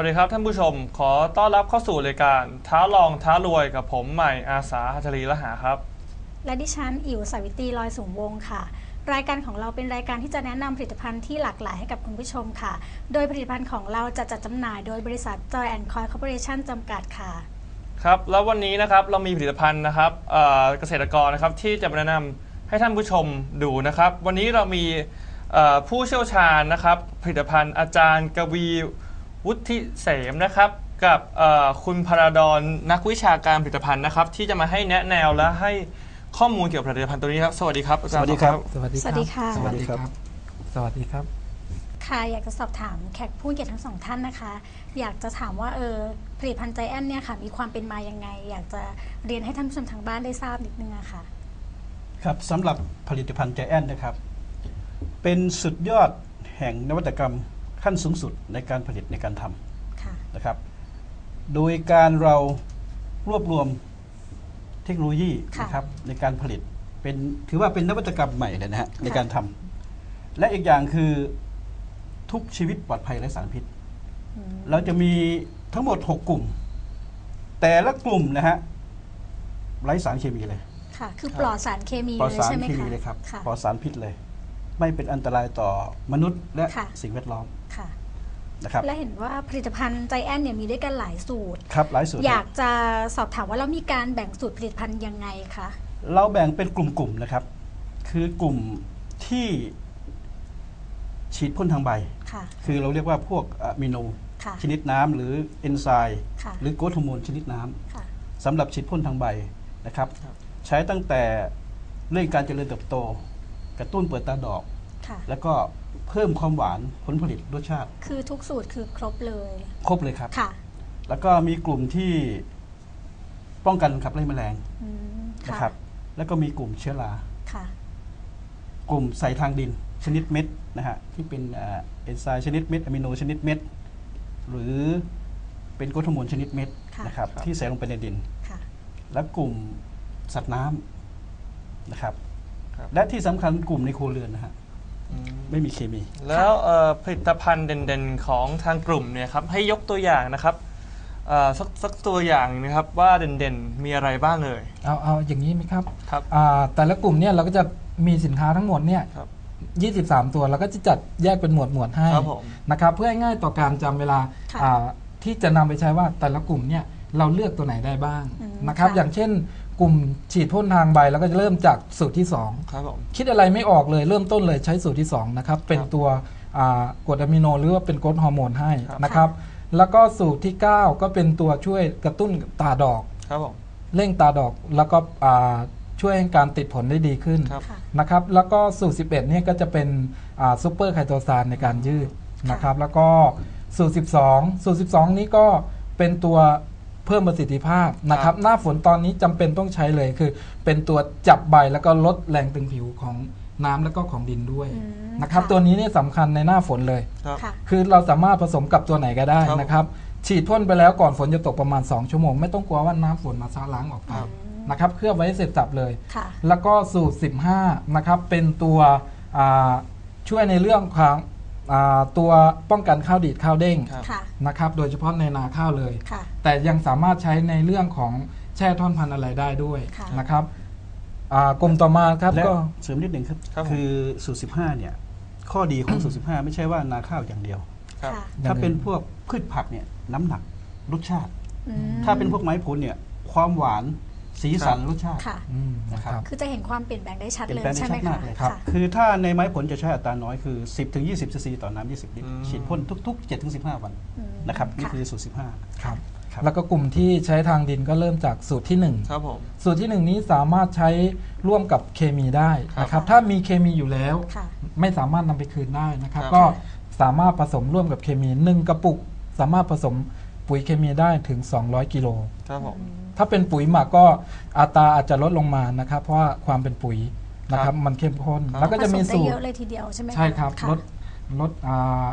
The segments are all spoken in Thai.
วัสดีครับท่านผู้ชม ขอต้อนรับเข้าสู่รายการ ท้าลองท้ารวยกับผมใหม่อาสาฮัชรีละหาครับ และดิฉันอิ๋วสาวิตรีลอยสูงวงศ์ค่ะ รายการของเราเป็นรายการที่จะแนะนำผลิตภัณฑ์ที่หลากหลายให้กับคุณผู้ชมค่ะ โดยผลิตภัณฑ์ของเราจะจัดจำหน่ายโดยบริษัท Joy and Coy Corporation จำกัดค่ะ ครับ แล้ววันนี้นะครับเรามีผลิตภัณฑ์นะครับเอ่อเกษตรกรนะครับที่จะมาแนะนำให้ท่านผู้ชมดูนะครับ วันนี้เรามีเอ่อผู้เชี่ยวชาญนะครับ ผลิตภัณฑ์อาจารย์กวี วุฒิเสมนะครับกับเอ่อคุณพาราดอนนักวิชาการผลิตภัณฑ์นะครับ ที่จะมาให้แนะแนวและให้ข้อมูลเกี่ยวกับผลิตภัณฑ์ตัวนี้ครับ สวัสดีครับอาจารย์สวัสดีครับสวัสดีสวัสดีค่ะ สวัสดีครับ สวัสดีครับ ค่ะอยากจะสอบถามแขกผู้เกียรติทั้งสองท่านนะคะ อยากจะถามว่าเออผลิตภัณฑ์ใจแอนเนี่ยค่ะ มีความเป็นมายังไง อยากจะเรียนให้ท่านผู้ชมทางบ้านได้ทราบนิดนึงอะค่ะ ครับสำหรับผลิตภัณฑ์ใจแอนนะครับ เป็นสุดยอดแห่งนวัตกรรม ขั้นสูงสุดในการผลิตในการทค่ะำนะครับ โดยการเรารวบรวมเทคโนโลยีค่ะนะครับในการผลิตเป็นถือว่าเป็นนวัตกรรมใหม่เลยนะฮะในการทำและอีกอย่างคือทุกชีวิตปลอดภัยไร้สารพิษอืมเราจะมีทั้งหมด 6 กลุ่ม แต่ละกลุ่มนะฮะไร้สารเคมีเลยค่ะ คือปลอดสารเคมีปลอดเลยสารใช่ไหมเคคะมีเลยครับค่ะปลอดสารพิษเลย ไม่เป็นอันตรายต่อมนุษย์และค่ะ สิ่งแวดล้อมค่ะ นะครับและเห็นว่าผลิตภัณฑ์ใจแอนเนี่ยมีด้วยกันหลายสูตร ครับหลายสูตรอยากจะสอบถามว่าเรามีการแบ่งสูตรผลิตภัณฑ์ยังไงคะเราแบ่งเป็นกลุ่มๆนะครับ คือกลุ่มที่ฉีดพ่นทางใบ ค่ะ คือเราเรียกว่าพวกอะมิโนค่ะ ชนิดน้ำหรือเอนไซม์ค่ะ หรือโกรทฮอร์โมนชนิดน้ำ ค่ะ สำหรับฉีดพ่นทางใบนะครับครับใช้ตั้งแต่เร่งการเจริญเติบโต กระตุ้นเปิดตาดอก ค่ะ แล้วก็เพิ่มความหวานผลผลิตรสชาติ คือทุกสูตรคือครบเลย ครบเลยครับ ค่ะแล้วก็มีกลุ่มที่ป้องกันขับไล่แมลงอืมนะครับ แล้วก็มีกลุ่มเชื้อรา ค่ะ กลุ่มใส่ทางดินชนิดเม็ดนะฮะที่เป็นเอ่อนไซม์ชนิดเม็ดอะมิโนชนิดเม็ด หรือเป็นโกรทฮอร์โมนชนิดเม็ดค่ะ นะครับที่ใส่ลงไปในดิน ค่ะ และกลุ่มสัตว์น้ำนะครับครับ และที่สำคัญกลุ่มในครัวเรือนนะฮะอืมไม่มีเคมี แล้วเอ่อผลิตภัณฑ์เด่นๆของทางกลุ่มเนี่ยครับให้ยกตัวอย่างนะครับเอ่อสักสักตัวอย่างหนึ่งนะครับว่าเด่นๆมีอะไรบ้างเลย เอาเอาอย่างนี้ไหมครับครับอ่าแต่ละกลุ่มเนี่ยเราก็จะมีสินค้าทั้งหมดเนี่ยครับ23 ตัวเราก็จะจัดแยกเป็นหมวดหมวดให้ครับผมนะครับ เพื่อให้ง่ายต่อการจำเวลาค่ะอ่าที่จะนำไปใช้ว่าแต่ละกลุ่มเนี่ยเราเลือกตัวไหนได้บ้างอืมนะครับ ค่ะ อย่างเช่น กลุ่มฉีดพ่นทางใบเราก็จะเริ่มจากสูตรที่ครับผม2คิดอะไรไม่ออกเลยเริ่มต้นเลยใช้สูตรที่ 2 นะครับ เป็นตัวอ่ากรดอะมิโนหรือว่าเป็นกรดฮอร์โมนให้ครับนะครับ แล้วก็สูตรที่ 9 ก็เป็นตัวช่วยกระตุ้นตาดอก ครับผมเร่งตาดอกแล้วก็อ่าช่วยให้การติดผลได้ดีขึ้นครับค่ะนะครับ แล้วก็สูตร 11 เนี่ยก็จะเป็นซูเปอร์ไคโตซานในการยืดนะครับ แล้วก็สูตร 12 สูตร 12 นี้ก็เป็นตัว เพิ่มประสิทธิภาพนะคครัรับบหน้าฝนตอนนี้จำเป็นต้องใช้เลยคือ เป็นตัวจับใบแล้วก็ลดแรงตึงผิวของน้ำแล้วก็ของดินด้วยอืมนะครับค่ะตัวนี้เนี่ยสำคัญในหน้าฝนเลยครับค่ะคือเราสามารถผสมกับตัวไหนก็ได้ครับนะครับ ฉีดพ่นไปแล้วก่อนฝนจะตกประมาณ 2 ชั่วโมง ไม่ต้องกลัวว่าน้ำฝนมาซาล้างออกไปครับนะครับเคลือบไว้เสร็จสับเลยค่ะแล้วก็สูตร 15 นะครับ เป็นตัวอ่าช่วยในเรื่องของอ่า ตัวป้องกันข้าวดีดข้าวเด้งครับค่ะ นะครับโดยเฉพาะในนาข้าวเลย ค่ะ แต่ยังสามารถใช้ในเรื่องของแช่ท่อนพันธุ์อะไรได้ด้วยค่ะ นะครับอ่ากลุ่มต่อมาครับและก็ เสริมนิดหนึ่งครับครับผม คือสูตร 15 เนี่ย ข้อดีของสูตร 15 ไม่ใช่ว่านาข้าวอย่างเดียว ครับ ค่ะถ้าเป็นพวกพืชผักเนี่ยน้ำหนักรสชาติ อืมถ้าเป็นพวกไม้ผลเนี่ยความหวาน สีสันรสชาติค่ะ อืมนะครับ คือจะเห็นความเปลี่ยนแปลงได้ชัดเปลี่ยเลนยแปลงได้ใช่ไหมชัดคะมากเลยค่ะคือถ้าในไม้ผลจะใช้อัตราน้อยคือ 10ถึง20ซีซีต่อน้ำ20 ลิตร อืม ฉีดพ่นทุก ๆ7ถึง15 วันอืมนะครับ นี่ค่ะ คือสูตร15ครับ ครับ แล้วก็กลุ่มที่ใช้ทางดินก็เริ่มจากสูตรที่ 1 ครับผม สูตรที่ 1 นี้สามารถใช้ร่วมกับเคมีได้นะคครัรับ บ ถ้ามีเคมีอยู่แล้ว ค่ะ ไม่สามารถนำไปคืนได้นะครับ ครับ ก็สามารถผสมร่วมกับเคมีหนึ่งกระปุก สามารถผสมปุ๋ยเคมีได้ถึง 200 กิโล ครับผม ถ้าเป็นปุ๋ยหมักก็อัตราอาจจะลดลงมานะครับ เพราะว่าความเป็นปุ๋ยนะคครัรับบมันเข้มข้นครับแล้วก็จะมีผสได้สูตเยรอะเลยทีเดียวใช่ไหมะใช่ครับะลดลดอ่า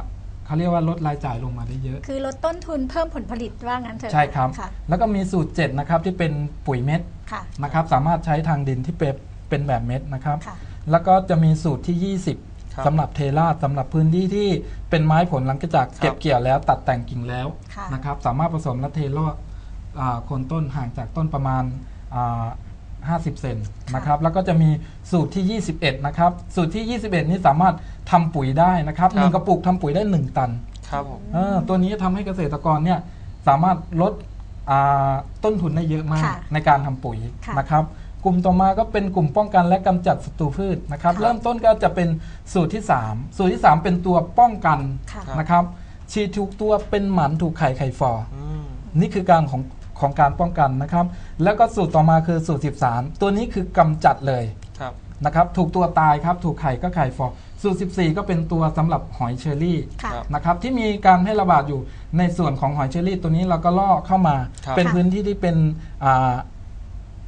เขาเรียกว่าลดรายจ่ายลงมาได้เยอะ คือลดต้นทุนเพิ่มผลผลิตว่างั้นเถอะใช่ครับค่ะแล้วก็มีสูตร7นะครับที่เป็นปุ๋ยเม็ดค่ะนะครับ สามารถใช้ทางดินที่เป็นเป็นแบบเม็ดนะครับค่ะแล้วก็จะมีสูตรที่คครับสำหรับเทราสำหรับพื้นที่ที่เป็นไม้ผลหลังจากเก็บเกี่ยวแล้วตัดแต่งกิ่งแล้วค่ะนะครับ สามารถผสมและเทรอดอ่าโคนต้นห่างจากต้นประมาณอ่า50 เซนนะครับแล้วก็จะมีสูตรที่ 21 นะครับ สูตรที่ 21 นี้สามารถทำปุ๋ยได้นะครับครับหนึ่งกระปุกทำปุ๋ยได้ 1 ตันครับผมเออตัวนี้ทำให้เกษตรกรเนี่ยสามารถลดอ่าต้นทุนได้เยอะมากค่ะในการทำปุ๋ยค่ะนะครับกลุ่มต่อมาก็เป็นกลุ่มป้องกันและกำจัดศัตรูพืชนะครับค่ะเริ่มต้นก็จะเป็นสูตรที่ 3 สูตรที่ 3 เป็นตัวป้องกันค่ะนะครับ ฉีดถูกตัวเป็นหมันถูกไข่ไข่ฟออืมนี่คือการของ ของการป้องกันนะครับ แล้วก็สูตรต่อมาคือสูตร 13 ตัวนี้คือกำจัดเลยครับนะครับถูกตัวตายครับถูกไข่ก็ไข่ฟอสูตร 14 ก็เป็นตัวสำหรับหอยเชอรี่ค่ะครับนะครับที่มีการให้ระบาดอยู่ในส่วนของหอยเชอรี่ ตัวนี้เราก็ล่อเข้ามาครับเป็นค่ะพื้นที่ที่เป็นอ่า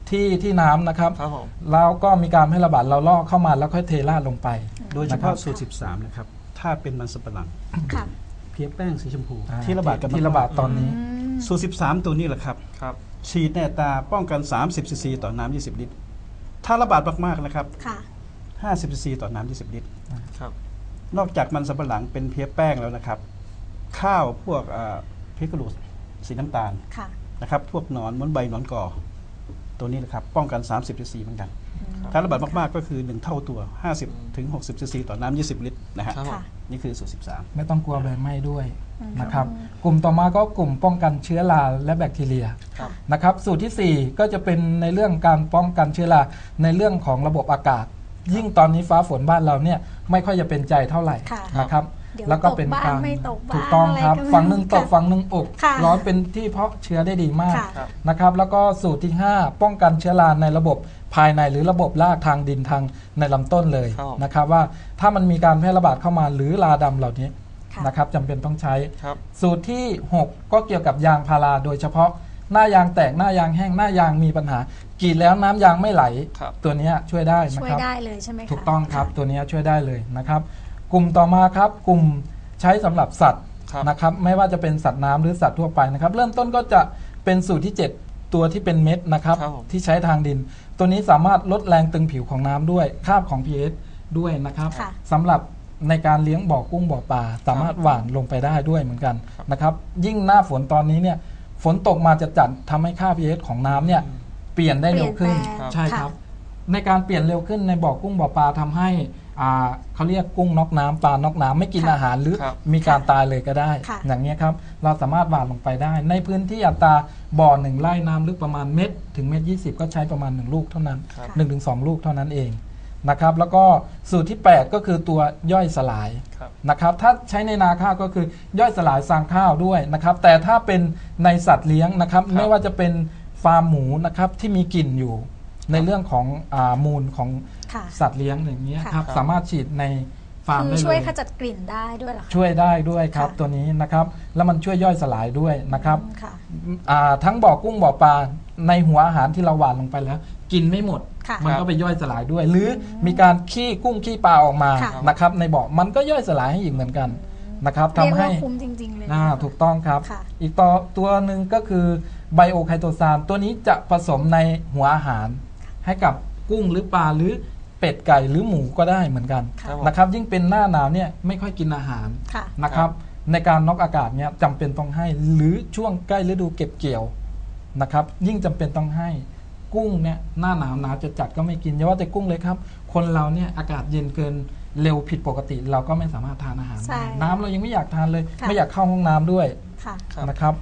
ที่ที่น้ำนะครับครับผมแล้วก็มีการให้ระบาดเราล่อเข้ามาแล้วค่อยเทราดลงไป โดยเฉนะครัพาะบสูตร 13 นะครับ ถ้าเป็นมันสับปะหลังค่ะเพียแป้งสีชมพูอ่าที่ระบาดกันที่ระบาดตอนนี้อืม สูตร13 ตัวนี้แหละครับ ครับ ฉีดในอัตราป้องกัน 30ซีซีต่อน้ำ20 ลิตร ถ้าระบาดมากๆนะครับค่ะ 50ซีซีต่อน้ำ20 ลิตร ครับ นอกจากมันสำปะหลังเป็นเพียแป้งแล้วนะครับ ข้าวพวกอ่าพริกกระดูกสีน้ำตาลค่ะ นะครับ พวกหนอนม้วนใบหนอนก่อ ตัวนี้นะครับ ป้องกัน 30ซีซีเหมือนกัน ถ้าระบาดมากๆก็คือ 1 เท่าตัว 50ถึง60ซีซีต่อน้ำ20 ลิตรนะฮะ ครับผม ค่ะ นี่คือสูตร 13 ไม่ต้องกลัวใบไหม้ด้วยอืมนะครับกลุ่มต่อมาก็กลุ่มป้องกันเชื้อราและแบคทีเรียค่ะนะครับสูตรทีสี่ 4 ก็จะเป็นในเรื่องการป้องกันเชื้อราในเรื่องของระบบอากาศ ยิ่งตอนนี้ฟ้าฝนบ้านเราเนี่ยไม่ค่อยจะเป็นใจเท่าไหร่ค่ะนะครับ เดี๋ยวแล้วก็ตกเป็นบ้างการไม่ตกบ้างถูกต้องอะไรครับก็ไม่ฝั่งหนึ่งตกค่ะฝั่งหนึ่งอกค่ะร้อนเป็นที่เพาะเชื้อได้ดีมากค่ะครับนะครับ แล้วก็สูตรที่ 5 ป้องกันเชื้อราในระบบภายในหรือระบบรากทางดินทางในลำต้นเลยครับนะครับ ว่าถ้ามันมีการแพร่ระบาดเข้ามาหรือราดำเหล่านี้ค่ะ นะครับจำเป็นต้องใช้ ครับ สูตรที่ 6 ก็เกี่ยวกับยางพาราโดยเฉพาะหน้ายางแตกหน้ายางแห้งหน้ายางมีปัญหากรีดแล้วน้ำยางไม่ไหล ครับ ตัวเนี้ยช่วยได้นะช่วยครับ ได้เลยใช่ไหมคะ ถูกต้องครับะตัวเนี้ยช่วยได้เลยนะครับ กลุ่มต่อมาครับ กลุ่มใช้สำหรับสัตว์ครับนะครับ ไม่ว่าจะเป็นสัตว์น้ำหรือสัตว์ทั่วไปนะครับ เริ่มต้นก็จะเป็นสูตรที่ 7 ตัวที่เป็นเม็ดนะครับครับผมที่ใช้ทางดิน ตัวนี้สามารถลดแรงตึงผิวของน้ำด้วยคราบของ pH ด้วยนะครับค่ะสำหรับในการเลี้ยงบ่อกุ้งบ่อปลาสามารถหว่านลงไปได้ด้วยเหมือนกันนะครับ ยิ่งหน้าฝนตอนนี้เนี่ยฝนตกมาจะจัดทำให้ค่า pH ของน้ำเนี่ยเปลี่ยนได้เร็วขึ้นเปลี่ยนแปลงใช่ค่ะครับ ในการเปลี่ยนเร็วขึ้นในบ่อกุ้งบ่อปลาทำให้อ่า เขาเรียกกุ้งนอกน้ำปลานอกน้ำไม่กินค่ะอาหารหรือครับมีการตายเลยก็ได้ค่ะอย่างนี้ยครับ เราสามารถหว่านลงไปได้ ในพื้นที่อัตราบ่อหนึ่งไร่น้ำลึกประมาณเม็ดถึงเม็ดยี่สิบก็ใช้ประมาณ 1 ลูกเท่านั้นครับ1นถึงสลูกเท่านั้นเองนะครับแล้วก็สูตรที่ 8 ก็คือตัวย่อยสลายครับนะครับถ้าใช้ในนาข้าวก็คือย่อยสลายสร้างข้าวด้วยนะครับแต่ถ้าเป็นในสัตว์เลี้ยงนะครับไม่ว่าจะเป็นฟาร์มหมูนะครับที่มีกลิ่นอยู่ในเรื่องของอามูลของ ค่ะ สัตว์เลี้ยงอย่างนี้ยค่ะครับครับสามารถฉีดในฟาร์มคือได้ช่วยเลยขจัดกลิ่นได้ด้วยเหรอคะ ช่วยได้ด้วยครับค่ะตัวนี้นะครับ แล้วมันช่วยย่อยสลายด้วยนะครับอืมค่ะอ่าทั้งบ่อกุ้งบ่อปลาในหัวอาหารที่เราหว่านลงไปแล้ว กินไม่หมด ค่ะมันก็ไปย่อยสลายด้วย หรือมีการขี้กุ้งขี้ปลาออกมาค่ะ นะครับ ในบ่อมันก็ย่อยสลายให้อีกเหมือนกันนะครับเรียกทำให้ ว่าคุ้มจริง ๆ เลย อ่านะคะถูกต้องครับ ค่ะ อีกตัวตัวหนึ่งก็คือไบโอไคโตซานตัวนี้จะผสมในหัวอาหาร ให้กับกุ้งหรือปลาหรือ เป็ดไก่หรือหมูก็ได้เหมือนกันครับผม นะครับ ยิ่งเป็นหน้าหนาวเนี่ยไม่ค่อยกินอาหารค่ะ นะครับ ในการน็อกอากาศเนี่ยจำเป็นต้องให้หรือช่วงใกล้ฤดูเก็บเกี่ยวนะครับ ยิ่งจำเป็นต้องให้กุ้งเนี่ยหน้าหนาวหนาวจะจัดก็ไม่กินอย่าว่าแต่กุ้งเลยครับ คนเราเนี่ยอากาศเย็นเกินเร็วผิดปกติ เราก็ไม่สามารถทานอาหารใช่ได้น้ำเรายังไม่อยากทานเลย ค่ะ ไม่อยากเข้าห้องน้ำด้วยค่ะ ครับ นะครับ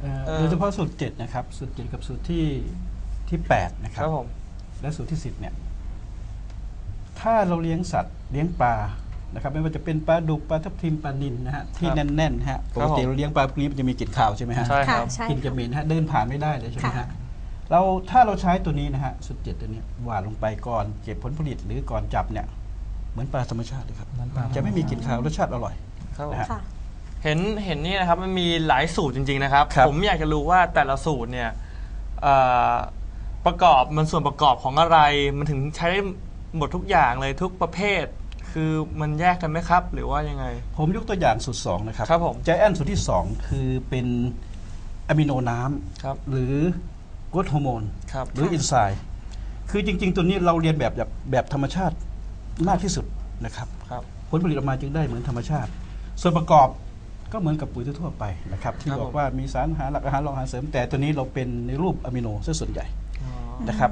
เอ่อเอ่อ โดยเฉพาะสูตร7นะครับสูตร7กับสูตรที่ที่8นะคครัรับ บผม และสูตรที่ 10เนี่ย ถ้าเราเลี้ยงสัตว์เลี้ยงปลานะครับไม่ว่าจะเป็นปลาดุกปลาทับทิมปลานิลนะฮะที่ครับแน่นๆฮะปกติผมเราเลี้ยงปลาพวกนี้มันจะมีกลิ่นขาวใช่ไหมฮะใช่คค่ะรับใช่กลิ่นจะค่ะเหม็นฮะเดินผ่านไม่ได้เลยใช่ไหมค่ะ ฮะเราถ้าเราใช้ตัวนี้นะฮะสูตรเจ็ดตัวเนี้ยหว่านลงไปก่อนเก็บผลผลิตหรือก่อนจับเนี่ยเหมือนปลาธรรมชาติเลยครับ เหมือนปลาจะไม่มีกลิ่นขาวรสชาติอร่อย ครับผมนะฮะค่ะ เห็นเห็นนี่นะครับมันมีหลายสูตรจริงๆนะครับ ครับผมอยากจะรู้ว่าแต่ละสูตรเนี่ยเอ่อประกอบมันส่วนประกอบของอะไรมันถึงใช้ได้ หมดทุกอย่างเลยทุกประเภท คือมันแยกกันไหมครับ หรือว่ายังไง ผมยกตัวอย่างสูตรสองนะครับครับผมใจแอนสูตรที่สองคือเป็นอะมิโนน้ำครับหรือกรดฮอร์โมนครับหรืออินไซด์คือจริง ๆ ตัวนี้เราเรียนแบบแบบแบบธรรมชาติมากที่สุดนะครับครับผลผลิตออกมาจึงได้เหมือนธรรมชาติ ส่วนประกอบก็เหมือนกับปุ๋ยทั่วๆไปนะครับที่ครับบอผกมว่ามีสารอาหารหลักอาหารรองอาหารเสริม แต่ตัวนี้เราเป็นในรูปอะมิโนซะส่วนใหญ่อ๋อนะครับ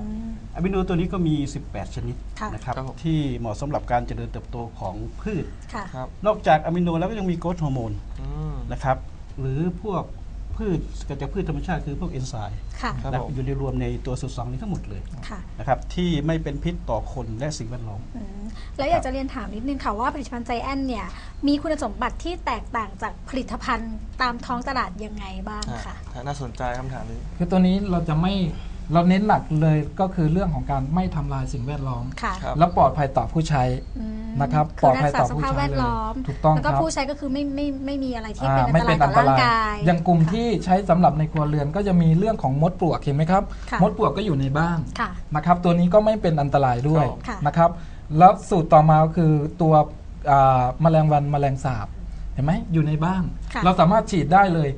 อะมิโนตัวนี้ก็มี 18 ชนิดค่ะนะครับครับผม ที่เหมาะสำหรับการเจริญเติบโตของพืช ค่ะ ครับนอกจากอะมิโนแล้วก็ยังมีโกรทฮอร์โมนอืม นะครับหรือพวกพืชเกิดจากพืชธรรมชาติคือพวกเอนไซม์ค่ะ ครับนะผม อยู่ในรวมในตัวสูตรสองนี้ทั้งหมดเลยค่ะนะครับที่ไม่เป็นพิษต่อคนและสิ่งแวดล้อม อืมแล้วอยากจะเรียนถามนิดนึงค่ะว่าผลิตภัณฑ์ใจแอนเนี่ย มีคุณสมบัติที่แตกต่างจากผลิตภัณฑ์ตามท้องตลาดยังไงบ้างค่ะอ่าน่าสนใจคำถามนี้ คือตัวนี้เราจะไม่ เราเน้นหนักเลยก็คือเรื่องของการไม่ทำลายสิ่งแวดล้อม ค่ะครับ และปลอดภัยต่อผู้ใช้ อืมนะครับคือปลอดภัยรักษาต่อสผู้ภาพใช้แวดล้อมเลยถูกต้องแล้วก็ครับ ผู้ใช้ก็คือไม่ไม่ไม่มีอะไรที่อ่าเป็นอัไม่นตเป็รายนต่อัอนร่างตรายกาย อย่างกลุ่มค่ะที่ใช้สำหรับในครัวเรือนก็จะมีเรื่องของมดปลวกเห็นไหมครับ ค่ะ มดปลวกก็อยู่ในบ้านค่ะ นะครับ ตัวนี้ก็ไม่เป็นอันตรายด้วยค่ะ นะครับ แล้วสูตรต่อมาก็คือตัวอ่าแมลงวันแมลงสาบเห็นไหมอยู่ในบ้าน ค่ะ เราสามารถฉีดได้เลย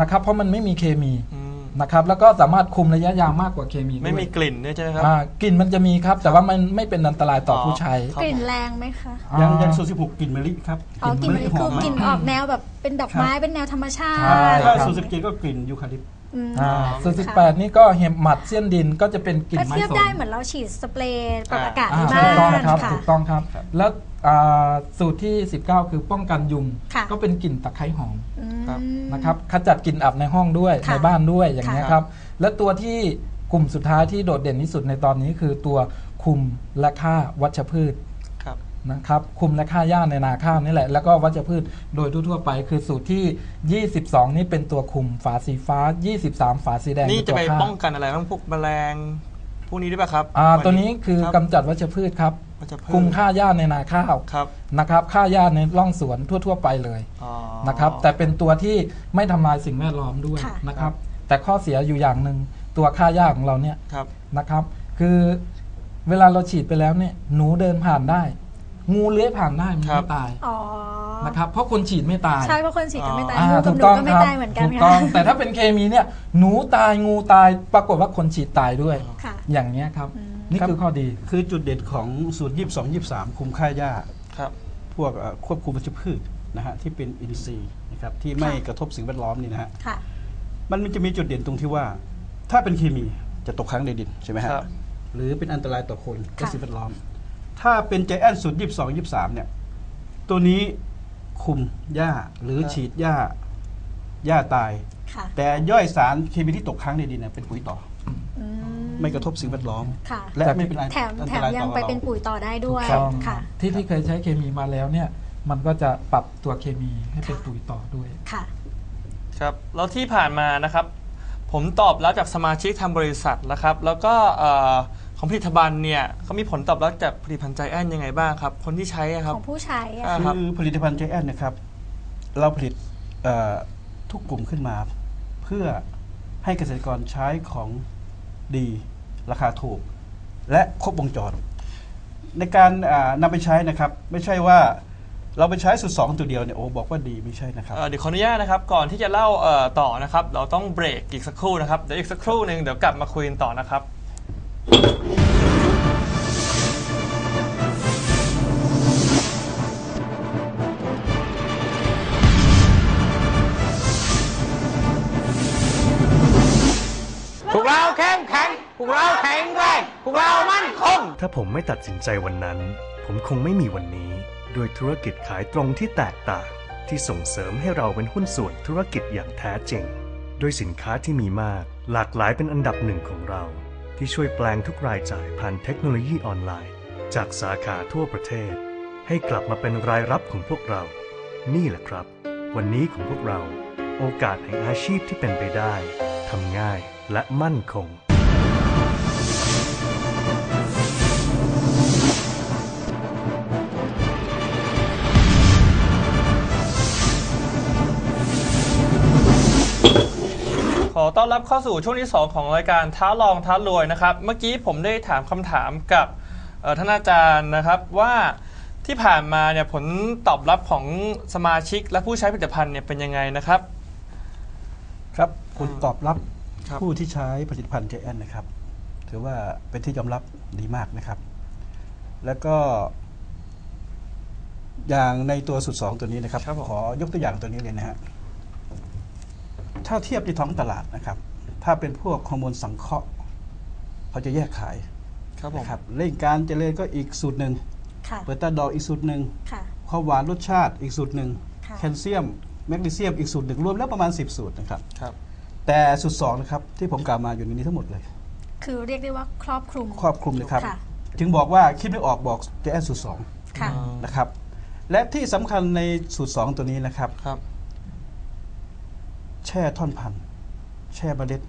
นะครับ เพราะมันไม่มีเคมี อืม นะครับแล้วก็สามารถคุมระยะยาวมากกว่าเคมีด้วยไม่มีกลิ่นด้วยใช่ไหมครับ อ่ากลิ่นมันจะมีครับ แต่ว่ามันไม่เป็นอันตรายต่อออ ผู้ใช้ครับกลิ่นแรงไหมคะยังอ่ายังสูตรสิบหกกลิ่นมะลิครับอ๋อกลิ่นมันหคือมกลิ่นออกแนวแบบเป็นดอกไม้เป็นแนวธรรมชาใช่ติถ้าครับสูตรสิบเจ็ดก็กลิ่นยูคาลิปต์อืมอ่าอ๋อสูตรสิบแปดนี่ก็เห็บหมัดเสี้ยนดินก็จะเป็นกลิ่นถ้าไม้เทียบสน ได้เหมือนเราฉีดสเปรย์ปรับอากาศอ่าที่ถูบ้ากต้องนครับค่ะ ถูกต้องครับ แล้วอ่า สูตรที่ 19 คือป้องกันยุง ค่ะก็เป็นกลิ่นตะไคร้หอมอืมครับนะครับขจัดกลิ่นอับในห้องด้วยค่ะในบ้านด้วยอย่างนี้ยค่ะ ครับ และตัวที่กลุ่มสุดท้ายที่โดดเด่นที่สุดในตอนนี้คือตัวคุมและฆ่าวัชพืชครับ นะครับคุมและฆ่าหญ้าในนาข้าวนี่แหละ แล้วก็วัชพืชโดยทั่วๆไปคือสูตรที่ 22 นี่เป็นตัวคุมฝาสีฟ้า 23 ฝาสีแดงนี่คือจะตัวไปฆ่า ป้องกันอะไรบ้างพวกแมลงพวกนี้ได้ป่ะครับอ่าตัวนี้คือกำรับจัดวัชพืชครับ มันจะเพิ่คุมฆ่าหญ้าในนาข้าวครับนะครับฆ่าหญ้าในร่องสวนทั่ว ๆ ไปเลยอ๋อนะครับแต่เป็นตัวที่ไม่ทำลายสิ่งแวดล้อมด้วยค่ะ นะครับ แต่ข้อเสียอยู่อย่างหนึ่งตัวฆ่าหญ้าของเราเนี่ยครับ นะครับ คือเวลาเราฉีดไปแล้วเนี่ยหนูเดินผ่านได้ งูเลื้อยผ่านได้มันครัไม่บ ตายอ๋อนะครับเพราะคนฉีดไม่ตาย ใช่เพราะคนฉีดก็ไม่ตายอ่างูกัถูบกหนูต้องก็ไม่ครับตายเหมือนกันถูกต้องค่ะแต่ถ้าเป็นเคมีเนี่ย หนูตายงูตาย ปรากฏว่าคนฉีดตายด้วย ค่ะ อย่างเนี้ยครับ อืม นี่คือข้อดี คือจุดเด่นของสูตร 22 23 คุมค่าหญ้าครับพวกเอ่อควบคุมวัชพืชนะฮะที่เป็นอินทรีย์นะครับที่ไม่กระทบสิ่งแวดล้อมนี่นะฮะค่ะมันจะมีจุดเด่นตรงที่ว่า ถ้าเป็นเคมีจะตกค้างในดินใช่ไหมฮะครับ หรือเป็นอันตรายต่อคนและค่ะ สิ่งแวดล้อม ถ้าเป็นใจแอนสูตร 22 23 เนี่ยตัวนี้คุมหญ้าหรือครับฉีดหญ้าหญ้าตาย ค่ะ แต่ย่อยสารเคมีที่ตกค้างในดินเนี่ยเป็นปุ๋ยต่ออืม ไม่กระทบสิ่งแวดล้อม ค่ะ และไม่เป็นอันแถมอันแถตมรายยัต่งอไปเรา เป็นปุ๋ยต่อได้ด้วยถูกต้องค่ะ ที่ที่เคยใช้เคมีมาแล้วเนี่ยมันก็จะปรับตัวเคมีให้เป็นปุ๋ยต่อด้วย ค่ะ ครับแล้วที่ผ่านมานะครับ ผมตอบรับจากสมาชิกทางบริษัทนะครับ แล้วก็เอ่อของผลิตภัณฑ์เนี่ยเขามีผลตอบรับจากผลิตภัณฑ์ใจแอนยังไงบ้างครับ คนที่ใช้อะคขรับองผู้ใช้อะอ่า ครับ คือผลิตภัณฑ์ใจแอนนะครับ เราผลิตเอ่อทุกกลุ่มขึ้นมา เพื่อให้เกษตรกรใช้ของ ดีราคาถูก และครบวงจร ในการอ่านำไปใช้นะครับ ไม่ใช่ว่าเราไปใช้สุดสองตัวเดียวเนี่ยโอ้บอกว่าดีไม่ใช่นะครับเเดี๋ยวขออนุญาตนะครับก่อนที่จะเล่าต่อนะครับ เราต้องเบรกอีกสักครู่นะครับเดี๋ยวอีกสักครู่หนึ่งเดี๋ยวกลับมาคุยกันต่อนะครับ ถ้าผมไม่ตัดสินใจวันนั้น ผมคงไม่มีวันนี้ ด้วยธุรกิจขายตรงที่แตกต่าง ที่ส่งเสริมให้เราเป็นหุ้นส่วนธุรกิจอย่างแท้จริง ด้วยสินค้าที่มีมาก หลากหลายเป็นอันดับหนึ่งของเรา ที่ช่วยแปลงทุกรายจ่ายผ่านเทคโนโลยีออนไลน์ จากสาขาทั่วประเทศ ให้กลับมาเป็นรายรับของพวกเรา นี่แหละครับ วันนี้ของพวกเรา โอกาสแห่งอาชีพที่เป็นไปได้ทำง่ายและมั่นคง ต้อนรับเข้าสู่ช่วงที่ 2 ของรายการท้าลองท้ารวยนะครับ เมื่อกี้ผมได้ถามคำถามกับเอ่อท่านอาจารย์นะครับว่าที่ผ่านมาเนี่ยผลตอบรับของสมาชิกและผู้ใช้ผลิตภัณฑ์เนี่ยเป็นยังไงนะครับ ครับผลตอบรับครับผู้ที่ใช้ผลิตภัณฑ์ JN นะครับ ถือว่าเป็นที่ยอมรับดีมากนะครับ แล้วก็ อย่างในตัวสุดสองตัวนี้นะครับครับผมขอยกตัวอย่างตัวนี้เลยนะฮะ ถ้าเทียบที่ท้องตลาดนะครับ ถ้าเป็นพวกฮอร์โมนสังเคราะห์เขาจะแยกขายครับผมนะครับเร่งการเจริญก็อีกสูตรหนึ่งค่ะเบต้าดอลอีกสูตรหนึ่งค่ะ ความหวานรสชาติอีกสูตรหนึ่งค่ะ แคลเซียมแมกนีเซียมอีกสูตรหนึ่งรวมแล้วประมาณ 10 สูตรนะครับครับแต่สูตรสองนะครับที่ผมกล่าวมาอยู่ในนี้ทั้งหมดเลย คือเรียกได้ว่าครอบคลุม ครอบคลุมเลยครับ ค่ะ จึงบอกว่าคิดไม่ออกบอกจะแอดสูตรสองค่ะนะครับและที่สำคัญในสูตรสองตัวนี้นะครับ ครับ แช่ท่อนพันธุ์แช่เมล็ด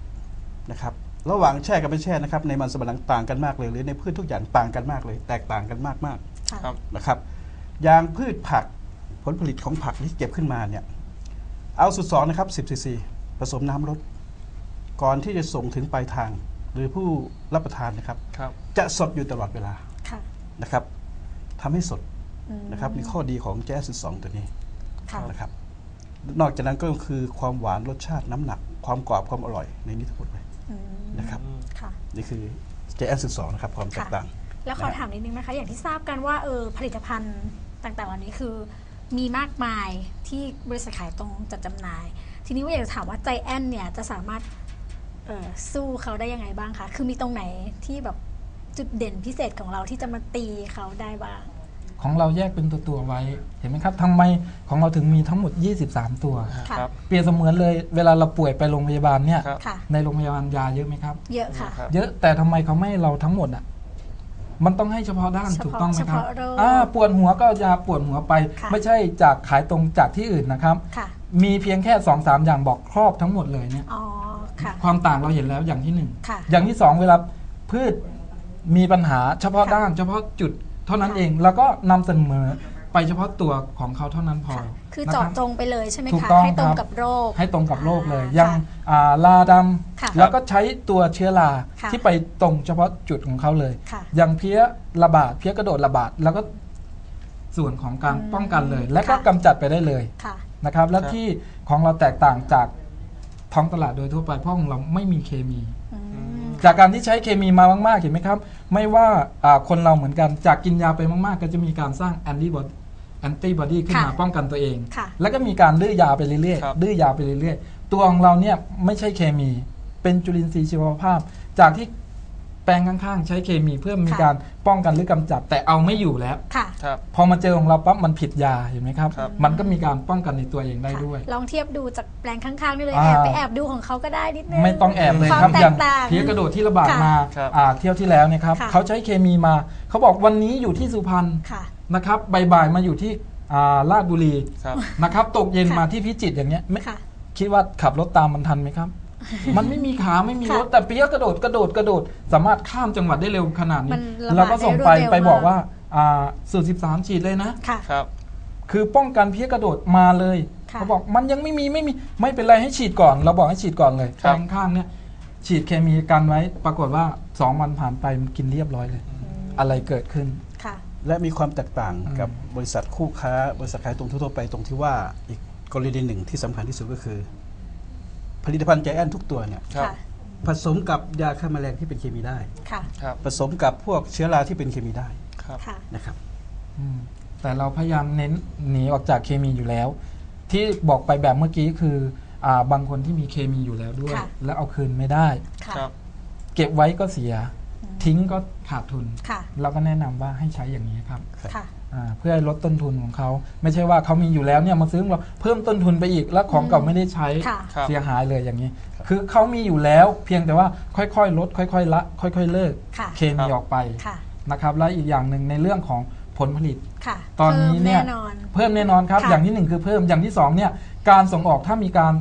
นะครับระหว่างแช่กับไม่แช่นะครับในมันสำปะหลังต่างกันมากเลย หรือในพืชทุกอย่างต่างกันมากเลย แตกต่างกันมากมากค่ะครับๆนะครับ อย่างพืชผักผลผลิตของผักที่เก็บขึ้นมาเนี่ยเอาสูตรสองนะครับ10ซีซีผสมน้ำรดก่อนที่จะส่งถึงปลายทาง หรือผู้รับประทานนะครับครับจะสดอยู่ตลอดเวลาค่ะนะครับทำให้สดอืมนะครับนี่ข้อดีของแจ๊สสองตัวนี้ค่ะนะครับ นอกจากนั้นก็คือความหวานรสชาติน้ำหนัก ความกรอบความอร่อยในนี้ทั้งหมดเลยอืมนะครับค่ะนี่คือแจ๊สสองนะครับความแตกต่าง แล้วขอถามนิดนึงนะคะ อย่างที่ทราบกันว่าเออผลิตภัณฑ์ต่างๆเหล่านี้คือ มีมากมายที่บริษัทขายตรงจัดจำหน่าย ทีนี้ว่าอยากจะถามว่าใจแอนเนี่ยจะสามารถเอ่อสู้เขาได้ยังไงบ้างคะ คือมีตรงไหนที่แบบจุดเด่นพิเศษของเราที่จะมาตีเขาได้บ้าง ของเราแยกเป็นตัวๆไว้ เห็นไหมครับทำไมของเราถึงมีทั้งหมด 23 ตัว ค่ะ ครับ เปรียบเสมือนเลยเวลาเราป่วยไปโรงพยาบาลเนี่ย ครับ ค่ะ ในโรงพยาบาลยาเยอะไหมครับ เยอะค่ะ ครับ เยอะแต่ทำไมเขาไม่ให้เราทั้งหมดอะ มันต้องให้เฉพาะด้านเฉพาะถูกต้องไหมครับ เฉพาะโรคอ่าปวดหัวก็เอายาปวดหัวไป ค่ะ ไม่ใช่จากขายตรงจากที่อื่นนะครับ ค่ะ มีเพียงแค่2อสามอย่างบอกครอบทั้งหมดเลยเนี่ย อ๋อ ค่ะ ความต่างเราเห็นแล้วอย่างที่หนึ่ง ค่ะ อย่างที่สองเวลาพืชมีปัญหาเฉพาะค่ะ ด้าน เฉพาะจุดเท่านั้นค่ะเองแล้วก็นำเสนอไปเฉพาะตัวของเขาเท่านั้นพอค่ะคือนะเจาะรับจงไปเลยใช่ไหมถูกคะ ต้องให้ตรงครับ กับโรค ให้ตรงกับโรคเลยอ่าอย่างค่ะอ่าลาดค่ะำแล้วก็ใช้ตัวเชื้อราค่ะที่ไปตรงเฉพาะจุดของเขาเลย ค่ะอย่างเพี้ยระบาดเพี้ยกระโดดระบาดแล้วก็ส่วนของการอืมป้องกันเลย และก็ค่ะ กำจัดไปได้เลยค่ะ นะครับ และครับ ที่ของเราแตกต่างจากท้องตลาดโดยทั่วไปเพราะของเราไม่มีเคมีอืม จากการที่ใช้เคมีมามาก ๆ เห็นไหมครับ ไม่ว่าอ่าคนเราเหมือนกัน จากกินยาไปมาก ๆ ก็จะมีการสร้างแอนติบอดแอนติบอดีขึ้นมาค่ะป้องกันตัวเองค่ะแล้วก็มีการดื้อยาไปเรื่อยครับๆดื้อยาไปเรื่อยๆ ตัวของเราเนี่ยไม่ใช่เคมี เป็นจุลินทรีย์ชีวภาพ จากที่ แปลงข้างๆ ใช้เคมีเพื่อมีค่ะ การป้องกันหรือกำจัด แต่เอาไม่อยู่แล้ว ค่ะ ครับ พอมาเจอของเราปั๊บมันผิดยาเห็นไหมครับ ครับ มันก็มีการป้องกันในตัวเองได้ด้วย ค่ะลองเทียบดูจากแปลงข้างๆนี่เลยอ่าแอบไปแอบดูของเขาก็ได้นิดนึง ไม่ต้องแอบเลยความครับแตอย่างกต่างเพี้ยกระโดดที่ระบาดค่ะมาครับ อ่าเที่ยวที่แล้วเนะครับค่ะ เขาใช้เคมีมา เขาบอกวันนี้อยู่ที่สุพรรณค่ะ นะครับบ่ายๆมาอยู่ที่อ่าลาดบุรีครับ นะครับ ตกเย็นค่ะ มาที่พิจิตรอย่างเงี้ยไม่ค่ะ คิดว่าขับรถตามมันทันไหมครับ มันไม่มีขาไม่มีค่ะรถแต่เปียกกระโดดกระโดดกระโดด สามารถข้ามจังหวัดได้เร็วขนาดมันี้นระบาดแล้วก็ส่งไปได้รวดเร็วไปบอกมากว่าอ่าสูตร13ฉีดเลยนะค่ะครับคือป้องกันเพี้ยกระโดดมาเลยค่ะเขาบอกมันยังไม่มีไม่มีไม่เป็นไรให้ฉีดก่อน เราบอกให้ฉีดก่อนเลยครัแปบลงข้างเนี่ยฉีดเคมีกันไว้ ปรากฏว่า2วันผ่านไปมันกินเรียบร้อยเลย อะไรเกิดขึ้นค่ะและมีความแตกต่างอืมกับบริษัทคู่ค้า บริษัทขายตรงทั่วๆไปตรงที่ว่าอีกกรณีหนึ่งที่สำคัญที่สุดก็คือ ผลิตภัณฑ์ใจแอนทุกตัวเนี่ยครับ ค่ะผสมกับยาฆ่าแมลงที่เป็นเคมีได้ ค่ะครับ ผสมกับพวกเชื้อราที่เป็นเคมีได้ครับ ค่ะ นะครับ อืมแต่เราพยายามเน้นหนีออกจากเคมีอยู่แล้ว ที่บอกไปแบบเมื่อกี้คืออาบางคนที่มีเคมีอยู่แล้วด้วย ค่ะ แล้วเอาคืนไม่ได้ ค่ะ ครับ เก็บไว้ก็เสีย อืม ทิ้งก็ขาดทุน ค่ะ เราก็แนะนำว่าให้ใช้อย่างนี้ครับ ค่ะอ่า เพื่อให้ลดต้นทุนของเขา ไม่ใช่ว่าเขามีอยู่แล้วเนี่ยมาซื้อของเราเพิ่มต้นทุนไปอีกแล้วของเก่าไม่ได้ใช้ค่ะครับเสียหายเลยอย่างนี้ คือเขามีอยู่แล้วเพียงแต่ว่าค่อยๆ ลด ค่อยๆละ ค่อยๆ เลิกค่ะเคมีออกไปค่ะนะครับและอีกอย่างหนึ่งในเรื่องของผลผลิตค่ะตอนนี้เนี่ยพิ่มแน่นอนเพิ่มแน่นอนครับค่ะอย่างที่หนึ่งคือเพิ่มอย่างที่สองเนี่ยการส่งออกถ้ามีการ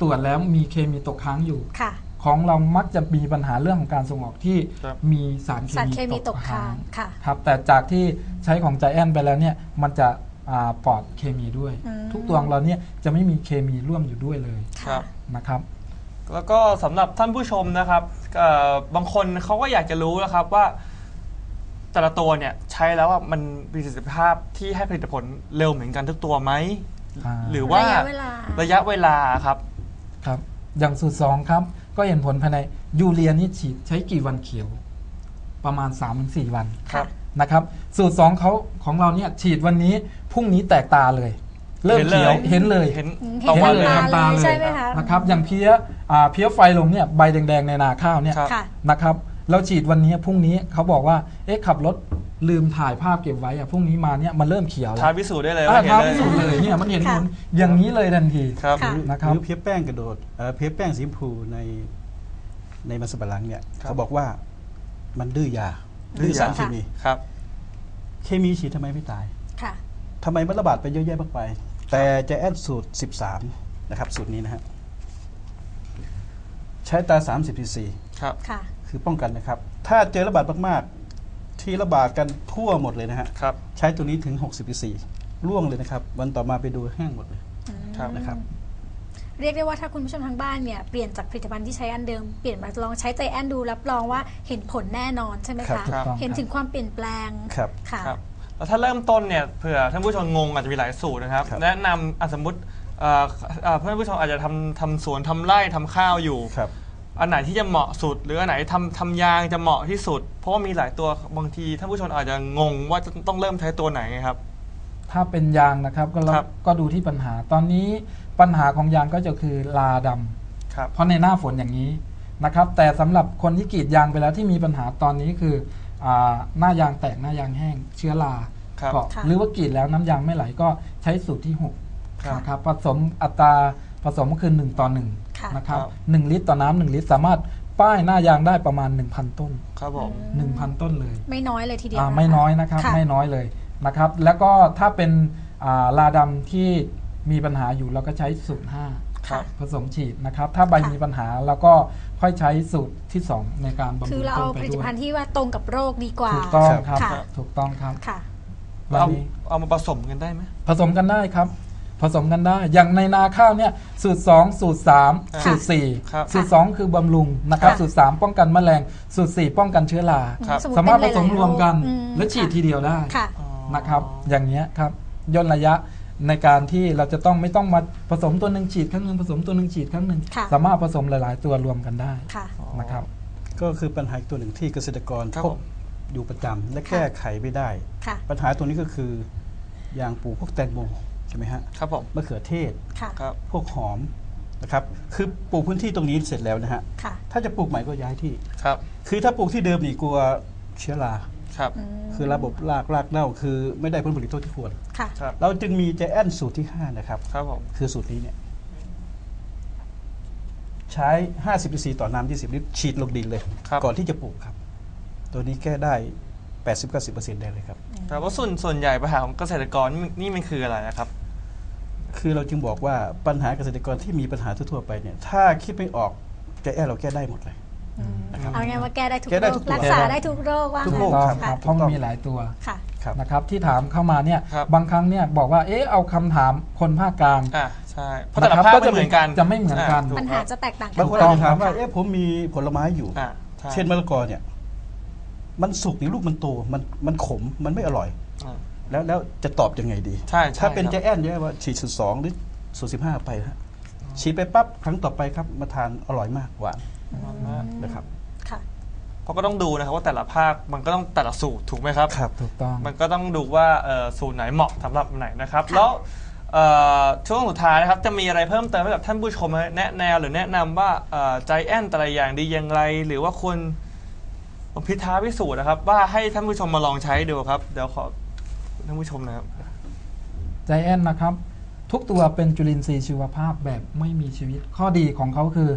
ตรวจแล้วมีเคมีตกค้างอยู่ค่ะ ของเรามักจะมีปัญหาเรื่องของการส่งออกที่ครับ มีสารเคสารมีเคมีตตกกค้าค้างงค่ะครับแต่จากที่ใช้ของใจแอนไปแล้วเนี่ยมันจะอ่าปลอดเคมีด้วย อืม ทุกตัวของเราเนี่ยจะไม่มีเคมีร่วมอยู่ด้วยเลยครัค่ะบ นะครับ แล้วก็สำหรับท่านผู้ชมนะครับเอ่อบางคนเขาก็อยากจะรู้นะครับว่า แต่ละตัวเนี่ยใช้แล้วอะมันมีประสิทธิภาพที่ให้ผลิตผลเร็วเหมือนกันทุกตัวไหม อ่า หรือว่าระยะเวลา ระยะเวลาครับ ครับอย่างสูตรสองครับ ก็เห็นผลภายในยูเรียนี่ฉีดใช้กี่วันเขียว ประมาณ 3-4 วันครับ นะครับ สูตรสองเขาของเราเนี่ยฉีดวันนี้พรุ่งนี้แตกตาเลย เริ่มเขียวเห็นเลยเห็นอืมต่อวันเห็เลยนครับตาเลยใช่ไหมคะนะครับอย่างเพี้ยอ่าเพี้ยไฟลงเนี่ยใบแดงๆในนาข้าวเนี่ยครับค่ะนะครับเราฉีดวันนี้พรุ่งนี้เขาบอกว่าเอ๊ะขับรถ ลืมถ่ายภาพเก็บไว้อะพรุ่งนี้มาเนี่ยมันเริ่มเขียวแล้ท้าวพิสูจน์ได้เลยอ่าว่าเห็นท้าเลพิย สูจน์เลยเนี่ยมันเห็นค่ะผลอย่างนี้เลยทันทีครับ ค่ะ นะครับ หรือเพี้ยแป้งกระโดดเอ่อเพี้ยแป้งสีชมพูในในมันสำปะหลังเนี่ยครับ เขาบอกว่ามันดื้อยาดื้ดื้ออยาสารเคมีครับ เคมีฉีดทำไมไม่ตายค่ะ ทำไมมันระบาดไปเยอะแยะมากไปแต่จะแอดสูตร 13 นะครับ สูตรนี้นะฮะใช้ตา 30 cc ครับ ค่ะ คือป้องกันนะครับ ถ้าเจอระบาดมากๆ ที่ระบาดกันทั่วหมดเลยนะฮะครับ ใช้ตัวนี้ถึง60 cc ร่วงเลยนะครับ วันต่อมาไปดูแห้งหมดเลยครับนะครับ เรียกได้ว่าถ้าคุณผู้ชมทางบ้านเนี่ยเปลี่ยนจากผลิตภัณฑ์ที่ใช้อันเดิมเปลี่ยนมาลองใช้ใจแอนดูรับรองว่าเห็นผลแน่นอนใช่ไหมครัคะบถูกต้องเห็นครับถึงความเปลี่ยนแปลงครับค่ะครับแล้วถ้าเริ่มต้นเนี่ยเผื่อท่านผู้ชมงงอาจจะมีหลายสูตรนะครับครับแนะนำอะสมมติเอ่อเอ่อเพื่อนผู้ชมอาจจะทำทำสวนทำไร่ทำข้าวอยู่ครับ อันไหนที่จะเหมาะสุด หรืออันไหนทำทำยางจะเหมาะที่สุด เพราะว่ามีหลายตัวบางทีท่านผู้ชมอาจจะงงว่าจะต้องเริ่มใช้ตัวไหนไงครับ ถ้าเป็นยางนะครับก็เราครับ ก็ดูที่ปัญหา ตอนนี้ปัญหาของยางก็จะคือลาดำครับ เพราะในหน้าฝนอย่างนี้นะครับ แต่สำหรับคนที่กรีดยางไปแล้วที่มีปัญหาตอนนี้คืออาหน้ายางแตกหน้ายางแห้ง เชื้อราครับ เกาะค่ะ หรือว่ากรีดแล้วน้ำยางไม่ไหลก็ใช้สูตรที่ครับ6นะครับผสมอัตราผสมก็คือ1ต่อค่ะ1 นะครับครับหนึ่งลิตรต่อน้ำหนึ่งลิตรสามารถป้ายหน้ายางได้ประมาณ 1,000 ต้น ครับผม 1,000 ต้นเลย ไม่น้อยเลยทีเดียวอ่านะคะไม่น้อยนะครับค่ะไม่น้อยเลยนะครับ แล้วก็ถ้าเป็นอ่าลาดำที่มีปัญหาอยู่เราก็ใช้สูตรครับ5ผสมฉีดนะครับ ถ้าใบค่ะมีปัญหาเราก็ค่อยใช้สูตรที่ 2 ในการบำคืรุองเราต้เอานไปผลิตด้วยภัณฑ์ที่ว่าตรงกับโรคดีกว่า ถูกต้องครับค่ะถูกต้องครับค่ะวันเอานี้เอามาผสมกันได้ไหมผสมกันได้ครับ ผสมกันได้ อย่างในนาข้าวเนี่ยสูตร 2 สูตร 3 สูตร ครับ4 สูตร 2 คือบำรุงนะครับค่ะสูตร 3 ป้องกันแมลง สูตร 4 ป้องกันเชื้อราครับติสามารถผเป็นสมหลยๆรวมกันโอืมและฉีดค่ะทีเดียวได้ ค่ะนะครับ อย่างเงี้ยครับย่นระยะในการที่เราจะต้องไม่ต้องมาผสมตัวหนึ่งฉีดครั้งหนึ่งผสมตัวหนึ่งฉีดครั้งหนึ่งค่ะ สามารถผสมหลาย ๆ ตัวรวมกันได้ค่ะ นะครับ ก็คือปัญหาอีกตัวหนึ่งที่เกษตรกรครับพผบม อยู่ประจำและค่ะแก้ไขไม่ได้ ค่ะ ปัญหาตัวนี้ก็คือยางปลูกพวกแตงโม ใช่ไหมฮะครับผมมะเขือเทศ ค่ะครับ พวกหอมนะครับ คือปลูกพื้นที่ตรงนี้เสร็จแล้วนะฮะ ค่ะถ้าจะปลูกใหม่ก็ย้ายที่ ครับคือถ้าปลูกที่เดิมนี่กลัวเชื้อรา ครับคือระบบรากรากเน่าคือไม่ได้ผลผลิตเท่าที่ควร ค่ะ ครับเราจึงมีใจแอนสูตรที่ 5 นะครับ ครับผมคือสูตรนี้เนี่ย ใช้ 50 cc ต่อน้ำ20 ลิตร ฉีดลงดินเลย ครับก่อนที่จะปลูกครับ ตัวนี้แก้ได้ 80-90%ได้เลยครับ แต่ว่าส่วนส่วนใหญ่ปัญหาของเกษตรกรนี่นี่มันคืออะไรนะครับ คือเราจึงบอกว่าปัญหาเกษตรกรที่มีปัญหาทั่วๆไปเนี่ยถ้าคิดไม่ออกใจแอนเราแก้ได้หมดเลยนะครับ เอาไงว่าแก้ได้ทุกแก้ได้โรทุคกตัว รักษาได้ทุกโรคว่าทุกงั้นโรคต้องครับครับถูกเพราะมันต้องมีหลายตัวค่ะ ครับ นะครับที่ถามเข้ามาเนี่ยครับ บางครั้งเนี่ยบอกว่าเอ๊ะเอาคำถามคนภาคกลางอ่าใช่เพราะแต่ละนะครับภาคก็ไม่จะเหมือนกันจะไม่เหมือนกัน ถูปัญคหารับจะแตกต่างบางคนถูกต้อาองจจะถามว่าค่ะเอ๊ะผมมีผลไม้อยู่ อ่าใช่เช่นมะละกอเนี่ย มันสุกนี่ลูกมันโตมันมันขมมันไม่อร่อย อ่า แล้วแล้วจะตอบยังไงดี ใช่ใช่ถ้าเป็นครับใจแอนเนี่ยว่าฉีดสูตรสองหรือสูตรสิบห้าไปฮะฉีดไปปั๊บครั้งต่อไปครับมาทานอร่อยมากหวานนะครับค่ะ เพราะก็ต้องดูนะครับว่าแต่ละภาคมันก็ต้องแต่ละสูตรถูกไหมครับ ครับถูกต้อง มันก็ต้องดูว่าเอ่อสูตรไหนเหมาะสำหรับไหนนะครับค่ะแล้วเอ่อช่วงสุดท้ายนะครับจะมีอะไรเพิ่มเติมให้กับท่านผู้ชมไหมแนะแนวหรือแนะนำว่าใจแอนแต่ละอย่างดีอย่างไร หรือว่าควรพิท้าพิสูจน์นะครับ ว่าให้ท่านผู้ชมมาลองใช้ดูครับ เดี๋ยวขอ ท่านผู้ชมนะครับใจแอนนะครับ ทุกตัวเป็นจุลินทรีย์ชีวภาพแบบไม่มีชีวิต ข้อดีของเขาคือ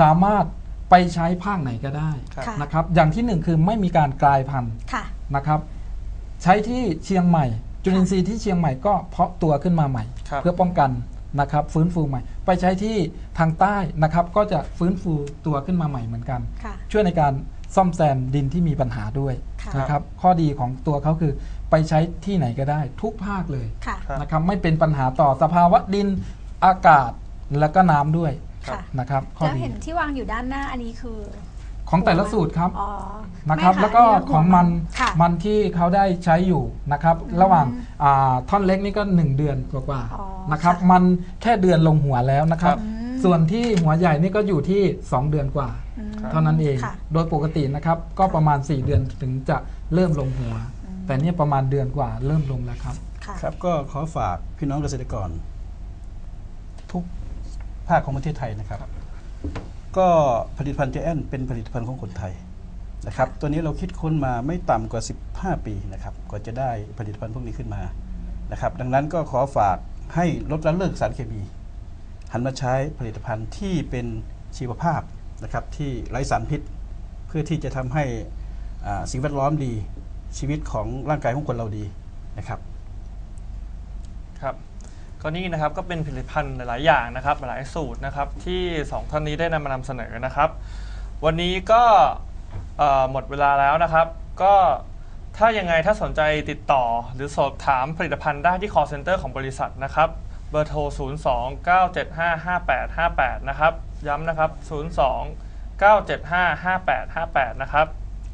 สามารถไปใช้ภาคไหนก็ได้ครับค่ะ นะครับ อย่างที่หนึ่งคือไม่มีการกลายพันธุ์ค่ะ นะครับ ใช้ที่เชียงใหม่ จุลินทรีย์ที่เชียงใหม่ก็เพาะตัวขึ้นมาใหม่ ครับ เพื่อป้องกันนะครับ ฟื้นฟูใหม่ ไปใช้ที่ทางใต้นะครับ ก็จะฟื้นฟูตัวขึ้นมาใหม่เหมือนกัน ค่ะ ช่วยในการ ซ่อมแซมดินที่มีปัญหาด้วยค่ะนะครับข้อดีของตัวเขาคือไปใช้ที่ไหนก็ได้ทุกภาคเลยค่ะครับ นะครับไม่เป็นปัญหาต่อสภาวะดินอากาศและก็น้ำด้วยค่ะนะครับข้อแล้วดีเห็นที่วางอยู่ด้านหน้าอันนี้คือของแต่ละสูตรครับ อ๋อนะครับไม่แล้วก็อัของมันค่ะ มันที่เขาได้ใช้อยู่นะครับ ระหว่างอ่าท่อนเล็กนี่ก็ 1 เดือนกว่าอ๋อๆนะครับ ค่ะมันแค่เดือนลงหัวแล้วนะครับครับอืม ส่วนที่หัวใหญ่นี่ก็อยู่ที่ 2 เดือนกว่าอืม เท่านั้นเองค่ะโดยปกตินะครับก็ประมาณ 4 เดือนถึงจะเริ่มลงหัว แต่เนี่ยประมาณเดือนกว่าเริ่มลงแล้วครับค่ะครับก็ขอฝากพี่น้องเกษตรกร ทุกภาคของประเทศไทยนะครับ ก็ผลิตภัณฑ์เจแอนเป็นผลิตภัณฑ์ของคนไทยนะครับตัวนี้เราคิดค้นมาไม่ต่ำกว่า 15 ปีนะครับกว่าจะได้ผลิตภัณฑ์พวกนี้ขึ้นมานะครับดังนั้นก็ขอฝากให้ลดละเลิกสารเคมีหันมาใช้ผลิตภัณฑ์ที่เป็นชีวภาพ นะครับที่ไร้สารพิษ เพื่อที่จะทำให้สิ่งแวดล้อมดีชีวิตของร่างกายของคนเราดีนะครับครับก็นี่นะครับก็เป็นผลิตภัณฑ์หลาย ๆ อย่างนะครับ หลายสูตรนะครับที่สองท่านนี้ได้นำมานำเสนอนะครับ วันนี้ก็หมดเวลาแล้วนะครับ ก็ถ้ายังไงถ้าสนใจติดต่อหรือสอบถามผลิตภัณฑ์ได้ที่ call center ของบริษัทนะครับ เบอร์โทร 0 2 9 7 5 5 8 5 8 นะครับ ย้ำนะครับ 0 2 9 7 5 5 8 5 8 นะครับ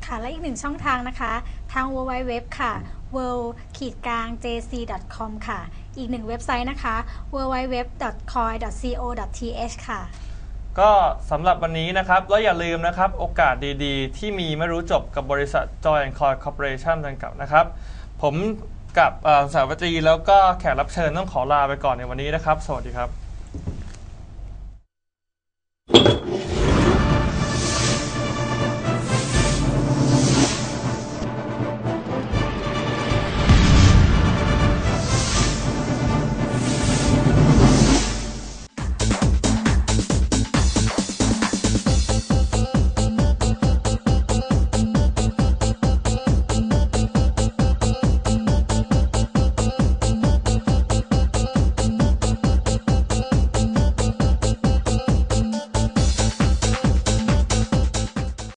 ค่ะและอีกหนึ่งช่องทางนะคะ ทาง w w w ค่ะ w o r l d ขีดกลาง jc com ค่ะ อีกหนึ่งเว็บไซต์นะคะ w w w c o i co th ค่ะ ก็สำหรับวันนี้นะครับ แล้วอย่าลืมนะครับ โอกาสดีๆ ที่มีไม่รู้จบกับบริษัท Joy and Coy Corporation จำกัดนะครับ ผมกับเอ่อสาวตรีแล้วก็แขกรับเชิญต้องขอลาไปก่อนในวันนี้นะครับ สวัสดีครับ